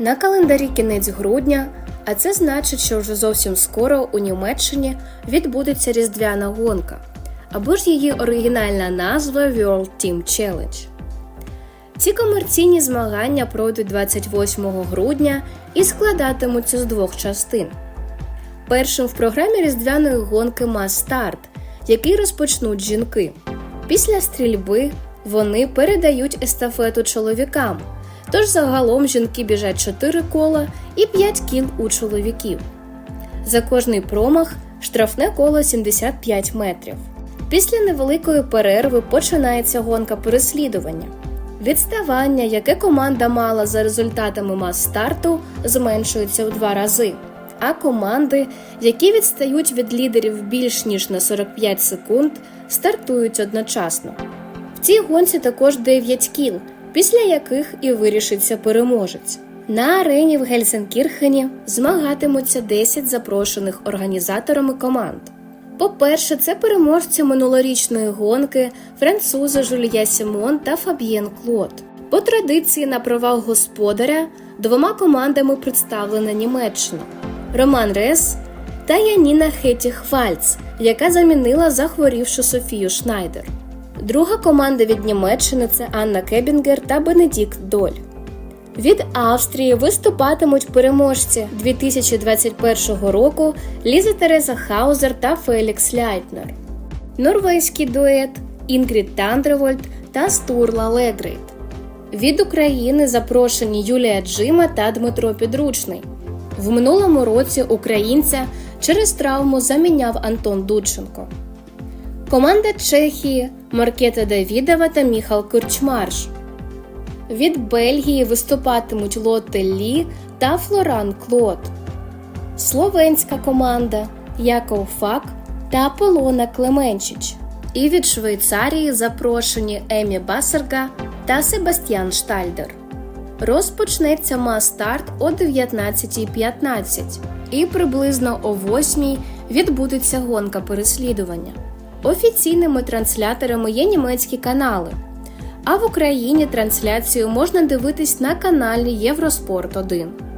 На календарі кінець грудня, а це значить, що вже зовсім скоро у Німеччині відбудеться різдвяна гонка, або ж її оригінальна назва World Team Challenge. Ці комерційні змагання пройдуть 28 грудня і складатимуться з двох частин. Першим в програмі різдвяної гонки Мас Старт, який розпочнуть жінки. Після стрільби вони передають естафету чоловікам. Тож загалом жінки біжать 4 кола і 5 кіл у чоловіків. За кожний промах штрафне коло 75 метрів. Після невеликої перерви починається гонка переслідування. Відставання, яке команда мала за результатами мас-старту, зменшується у два рази. А команди, які відстають від лідерів більш ніж на 45 секунд, стартують одночасно. В цій гонці також 9 кіл, після яких і вирішиться переможець. На арені в Гельсенкірхені змагатимуться 10 запрошених організаторами команд. По-перше, це переможці минулорічної гонки французи Жулья Сімон та Фаб'єн Клод. По традиції на правах господаря двома командами представлена Німеччина Роман Рес та Яніна Хетіх Вальц, яка замінила захворівшу Софію Шнайдер. Друга команда від Німеччини це Анна Кебінгер та Бенедікт Доль. Від Австрії виступатимуть переможці 2021 року Ліза Тереза Хаузер та Фелікс Ляйтнер, норвезький дует Інгрід Тандревольд та Стурла Легрейт. Від України запрошені Юлія Джима та Дмитро Підручний. В минулому році українця через травму заміняв Антон Дудченко. Команда Чехії Маркета Давідова та Міхал Курчмарш. Від Бельгії виступатимуть Лотте Лі та Флоран Клод. Словенська команда Яков Фак та Полона Клеменчич. І від Швейцарії запрошені Емі Басерга та Себастьян Штальдер. Розпочнеться мас-старт о 19.15 і приблизно о 8 відбудеться гонка переслідування. Офіційними трансляторами є німецькі канали. А в Україні трансляцію можна дивитись на каналі Євроспорт 1.